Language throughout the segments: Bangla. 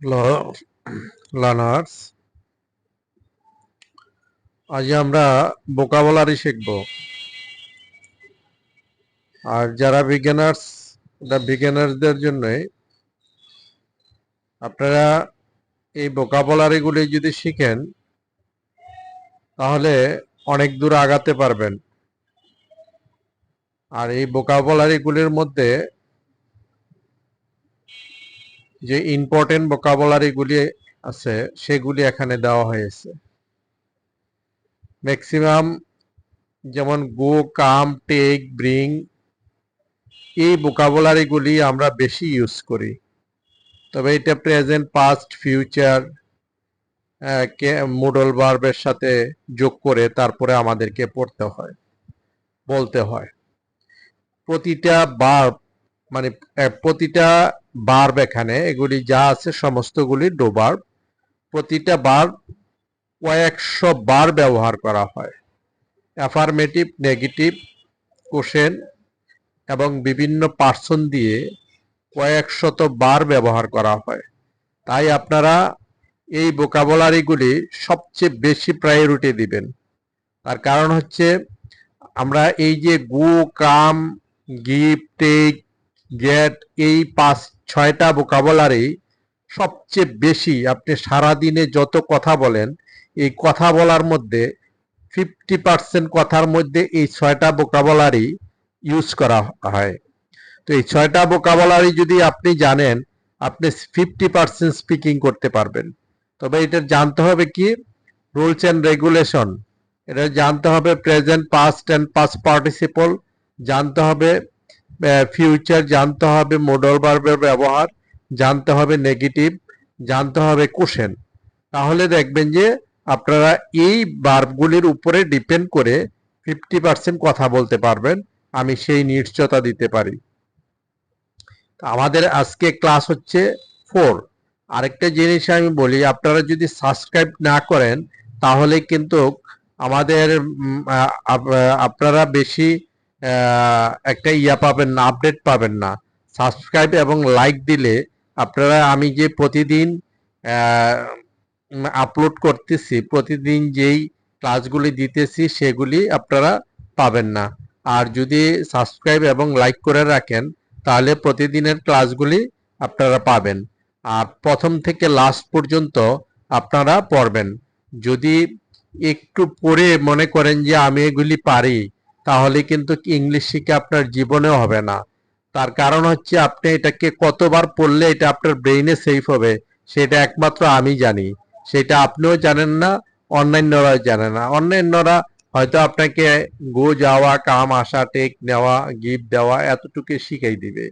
লার্নার্স আজ আমরা বোকাবলারি শিখব। আর যারা বিজ্ঞানার্স এটা বিজ্ঞানার্সদের জন্য আপনারা এই বোকাবলারিগুলি যদি শিখেন, তাহলে অনেক দূর আগাতে পারবেন। আর এই বোকাবলারিগুলির মধ্যে যে ইম্পর্টেন্ট ভোকাবুলারিগুলি আছে, সেগুলি এখানে দেওয়া হয়েছে। ম্যাক্সিমাম যেমন গো কাম টেক ব্রিং এই ভোকাবুলারিগুলি আমরা বেশি ইউজ করি। তবে এটা প্রেজেন্ট পাস্ট ফিউচার মুডল বার্বের সাথে যোগ করে তারপরে আমাদেরকে পড়তে হয়, বলতে হয়। প্রতিটা বার্ব মানে প্রতিটা বার্ব এখানে, এগুলি যা আছে সমস্তগুলি ডোবার প্রতিটা বার কয়েকশো বার ব্যবহার করা হয়। অ্যাফার্মেটিভ, নেগেটিভ কোশ্চেন এবং বিভিন্ন পার্সন দিয়ে কয়েকশত বার ব্যবহার করা হয়। তাই আপনারা এই ভোকাবুলারিগুলি সবচেয়ে বেশি প্রায়োরিটি দিবেন। তার কারণ হচ্ছে, আমরা এই যে গু, কাম গিভ টেক গেট এই পাঁচ, ছয়টা ভোকাবুলারি সবচেয়ে বেশি আপনি সারাদিনে যত কথা বলেন, এই কথা বলার মধ্যে ফিফটি পার্সেন্ট কথার মধ্যে এই ছয়টা ভোকাবুলারি ইউজ করা হয়। তো এই ছয়টা ভোকাবুলারি যদি আপনি জানেন, আপনি ফিফটি পার্সেন্ট স্পিকিং করতে পারবেন। তবে এটা জানতে হবে কি? রুলস অ্যান্ড রেগুলেশন এটা জানতে হবে present past and past participle জানতে হবে ফিউচার জানতে হবে মোডল ভার্বের ব্যবহার, জানতে হবে নেগেটিভ জানতে হবে কোশ্চেন তাহলে দেখবেন যে আপনারা এই বার্বগুলির উপরে ডিপেন্ড করে ফিফটি পার্সেন্ট কথা বলতে পারবেন, আমি সেই নিশ্চয়তা দিতে পারি। আমাদের আজকে ক্লাস হচ্ছে ফোর আরেকটা জিনিস আমি বলি, আপনারা যদি সাবস্ক্রাইব না করেন, তাহলে কিন্তু আমাদের আপনারা বেশি একটা ইয়া পাবেন না আপডেট পাবেন না। সাবস্ক্রাইব এবং লাইক দিলে আপনারা আমি যে প্রতিদিন আপলোড করতেছি, প্রতিদিন যেই ক্লাসগুলি দিতেছি সেগুলি আপনারা পাবেন না। আর যদি সাবস্ক্রাইব এবং লাইক করে রাখেন, তাহলে প্রতিদিনের ক্লাসগুলি আপনারা পাবেন। আর প্রথম থেকে লাস্ট পর্যন্ত আপনারা পড়বেন। যদি একটু পড়ে মনে করেন যে আমি এগুলি পারি তাহলে কিন্তু ইংলিশ শিখে আপনার জীবনেও হবে না। তার কারণ হচ্ছে আপনি এটাকে কতবার পড়লে এটা আপনার ব্রেইনে সেফ হবে, সেটা একমাত্র আমি জানি। সেটা আপনিও জানেন না অন্যান্যরা জানে না। অন্যান্যরা হয়তো আপনাকে গো যাওয়া, কাম আসা টেক নেওয়া গিফট দেওয়া, এতটুকু শিখাই দিবে।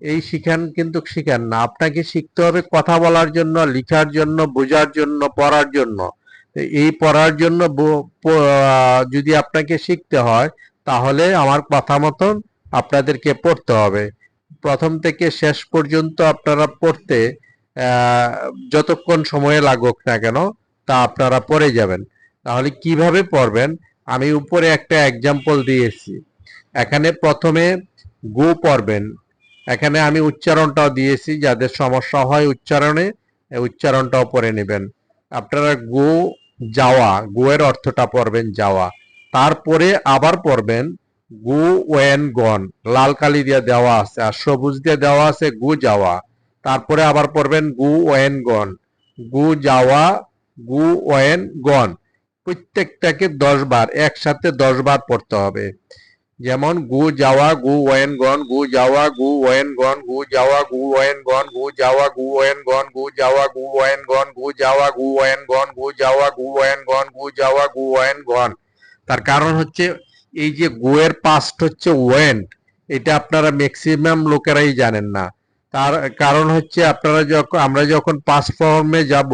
এই শিখান কিন্তু শিখান না। আপনাকে শিখতে হবে কথা বলার জন্য, লিখার জন্য, বোঝার জন্য, পড়ার জন্য। এই পড়ার জন্য যদি আপনাকে শিখতে হয় তাহলে আমার কথা মতন আপনাদেরকে পড়তে হবে। প্রথম থেকে শেষ পর্যন্ত আপনারা পড়তে যতক্ষণ সময় লাগুক না কেন, তা আপনারা পড়ে যাবেন। তাহলে কীভাবে পড়বেন? আমি উপরে একটা এক্সাম্পল দিয়েছি এখানে প্রথমে গো পড়বেন। এখানে আমি উচ্চারণটাও দিয়েছি যাদের সমস্যা হয় উচ্চারণে উচ্চারণটাও পড়ে নেবেন। আপনারা গো, যাওয়া গুয়ের অর্থটা পড়বেন যাওয়া। তারপরে আবার পড়বেন গু ওয়েন গন লাল কালি দিয়ে দেওয়া আছে আর সবুজ দিয়ে দেওয়া আছে গু যাওয়া তারপরে আবার পড়বেন গু ওয়েন গন গু যাওয়া গু ওয়েন গন প্রত্যেকটাকে দশ বার একসাথে দশ বার পড়তে হবে যেমন গু যাওয়া গু ওয়েন গন গু যাওয়া গু ওয়েন গন গু যাওয়া গু ওয়েন গন গু যাওয়া গু ওয়েন গন গু যাওয়া গু ওয়েন গন গু যাওয়া গু ওয়েন গন গু যাওয়া গু ওয়েন গন গু যাওয়া গু ওয়েন গন তার কারণ হচ্ছে এই যে গোয়ের পাস্ট হচ্ছে ওয়েন্ট এটা আপনারা ম্যাক্সিমাম লোকেরাই জানেন না। তার কারণ হচ্ছে আপনারা যখন আমরা যখন পাস ফর্মে যাব,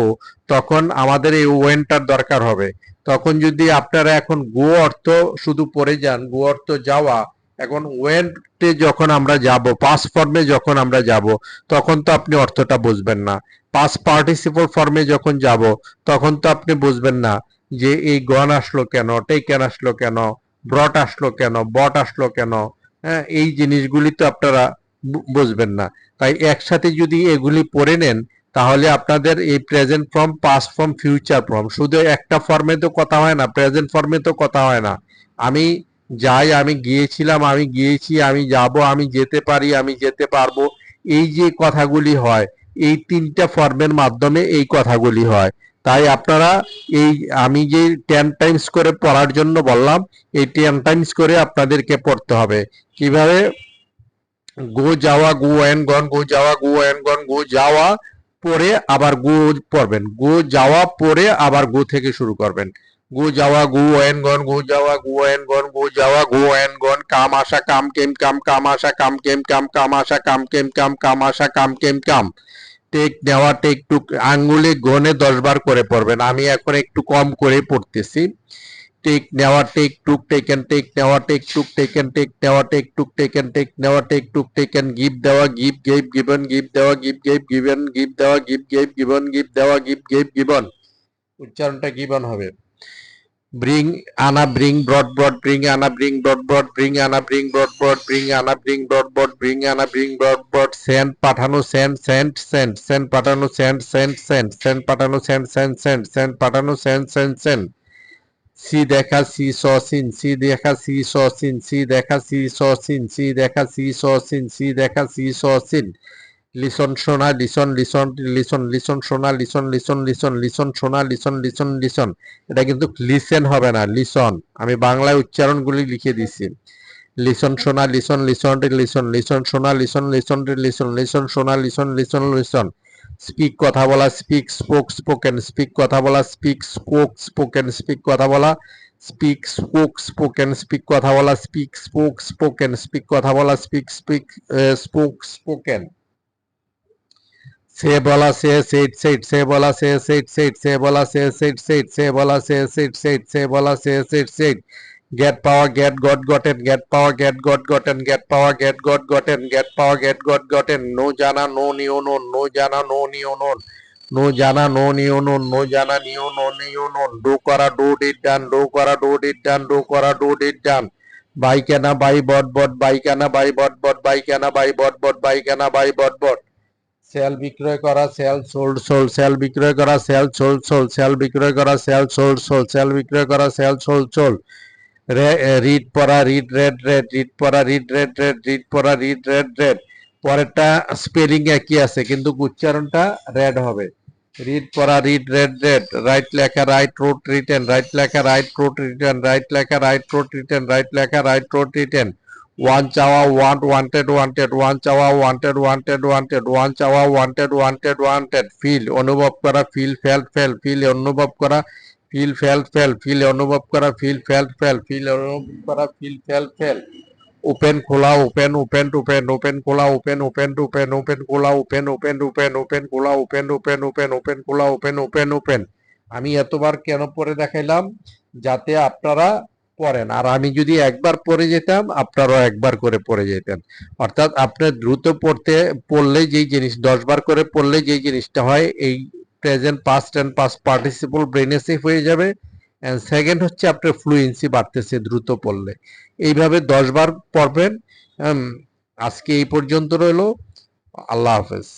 তখন আমাদের এই ওয়েনটার দরকার হবে। তখন যদি আপনারা এখন গো অর্থ শুধু পড়ে যান, গো অর্থ যাওয়া, এখন ওয়েন্টে যখন আমরা যাব পাস ফর্মে যখন আমরা যাব, তখন তো আপনি অর্থটা বুঝবেন না। পাস পার্টিসিপল ফর্মে যখন যাব, তখন তো আপনি বুঝবেন না যে এই গন আসলো কেন টেকেন আসলো কেন, ব্রট আসলো কেন, বট আসলো কেন হ্যাঁ এই জিনিসগুলি তো আপনারা বুঝবেন না। তাই একসাথে যদি এগুলি পড়ে নেন, তাহলে আপনাদের এই present form past form future form শুধু একটা ফর্মে তো কথা হয় না প্রেজেন্ট ফর্মে তো কথা হয় না। আমি যাই, আমি গিয়েছিলাম, আমি গিয়েছি, আমি যাব, আমি যেতে পারি, আমি যেতে পারব, এই যে কথাগুলি হয়, এই তিনটা ফর্মের মাধ্যমে এই কথাগুলি হয়। তাই আপনারা এই, আমি যে টেন টাইমস করে পড়ার জন্য বললাম, এই টেন টাইমস করে আপনাদেরকে পড়তে হবে। কীভাবে? গো যাওয়া, গো এন গন গো যাওয়া, গো এন গন গো যাওয়া পরে আবার গো পড়বেন। গো যাওয়া পরে আবার গো থেকে শুরু করবেন। গো যাওয়া, গো এন গন গো যাওয়া, গো এন গন গো যাওয়া, গো এন গন কাম আসা কাম, কেম, কাম কাম আসা কাম, কেম, কাম কাম আসা কাম, কেম, কাম কাম আসা কাম, কেম, কাম। টেক নেওয়া টেক টুক আঙ্গুলে গনে দশবার করে পড়বেন। আমি এখন একটু কম করে পড়তেছি। টেক নেওয়া টেক, টুক টেকেন টেক নেওয়া টেক, টুক টেকেন টেক নেওয়া টেক, টুক টেকেন টেক নেওয়া টেক, টুক টেকেন গিভ, দেওয়া গিভ গেভ গিভেন, গিভ, দেওয়া গিভ গেভ গিভেন, গিভ, দেওয়া গিভ গেভ গিভন, গিভ, দেওয়া গিভ গেভ গিভন। উচ্চারণটা গিভন হবে। ব্রিং আনা ব্রিং ব্রড ব্রড ব্রিং আনা ব্রিং ব্রড ব্রড ব্রিং আনা ব্রিং ব্রড ব্রড ব্রিং আনা ব্রিং ব্রড ব্রড ব্রিং আনা ব্রিং ব্রড ব্রড সেন্ড পাঠানো সেন্ড সেন্ড সেন্ড সেন্ড পাঠানো সেন্ড সেন্ড সেন্ড সেন্ড পাঠানো সেন্ড সেন্ড সেন্ড সেন্ড পাঠানো সেন্ড সেন্ড সেন্ড সি দেখা সি স সিন সি দেখা সি স সিন সি দেখা সি স সিন সি দেখা সি স সিন সি দেখা সি স সিন লিসন শোনা লিসন লিসন লিসন লিসন শোনা লিসন লিসন লিসন লিসন শোনা লিসন লিসন লিসন এটা কিন্তু লিসেন হবে না লিসন আমি বাংলায় উচ্চারণগুলি লিখে দিছি লিসন শোনা লিসন লিসন লিসন লিসন শোনা লিসন লিসন লিসন লিসন শোনা লিসন লিসন লিসন স্পিক কথা বলা স্পিক স্পোক স্পোকেন স্পিক কথা বলা স্পিক স্পোক স্পোকেন স্পিক কথা বলা স্পিক স্পোক স্পোকেন স্পিক কথা বলা স্পিক স্পোক স্পোকেন স্পিক কথা বলা speak speak spoke spoken say বলা সে সেট সেট সে বলা সে সেট সেট সে বলা সে সেট সেট সে বলা সে সেট সেট সে বলা say said said get power get got gotten get power get got gotten get power get got gotten get power get got gotten no jana no neo no no jana no neo no no jana no neo no no jana neo no neo no do করা do did done do করা do did done do করা do did done বাই কেনা বাই বট বট বাই কেনা বাই বট বট বাই কেনা বাই বট বট বাই কেনা বাই বট বট সেল বিক্রয় করা, সেল সোল্ড সোল্ড, সেল বিক্রয় করা, সেল সোল্ড সোল্ড, সেল বিক্রয় করা, সেল সোল্ড সোল্ড, সেল বিক্রয় করা, সেল সোল্ড সোল্ড। রিড পড়া, রিড রেড রেড, রিড পড়া, রিড রেড রেড, রিড পড়া, রিড রেড রেড। পরেরটা স্পেলিং একই আছে, কিন্তু উচ্চারণটা রেড হবে। রিড পড়া, রিড রেড রেড। রাইট লেখা, রাইট রোড রিটেন, রাইট লেখা, রাইট রোড রিটেন, রাইট লেখা, রাইট রোড রিটেন, রাইট লেখা, রাইট রোড রিটেন। ওয়ান চাওয়া ওয়ান্ট ওয়ান্টেড ওয়ান্টেড ওয়ান চাওয়া ওয়ান্টেড ওয়ান্টেড ওয়ান্টেড ওয়ান চাওয়া ওয়ান্টেড ওয়ান্টেড ওয়ান্টেড ফিল অনুভব করা ফিল ফেল ফেল ফিল অনুভব করা ফিল ফেল ফেল ফিল অনুভব করা ফিল ফেল ফেল ফিল অনুভব করা ফিল ফেল ফেল ওপেন খোলা ওপেন ওপেন ওপেন ওপেন খোলা ওপেন ওপেন ওপেন ওপেন খোলা ওপেন ওপেন ওপেন ওপেন খোলা ওপেন ওপেন ওপেন ওপেন খোলা ওপেন ওপেন ওপেন আমি এতবার কেন পরে দেখাইলাম? যাতে আপনারা পড়েন আর আমি যদি একবার পড়ে যেতাম, আপনারাও একবার করে পড়ে যেতেন। অর্থাৎ আপনি দ্রুত পড়তে পড়লে যেই জিনিস, দশ বার করে পড়লে যেই জিনিসটা হয়, এই present past and past participle ব্রেনে সেফ হয়ে যাবে। অ্যান্ড সেকেন্ড হচ্ছে আপনার ফ্লুয়েন্সি বাড়তেছে দ্রুত পড়লে। এইভাবে দশ বার পড়বেন। আজকে এই পর্যন্ত রইল। আল্লাহ হাফেজ।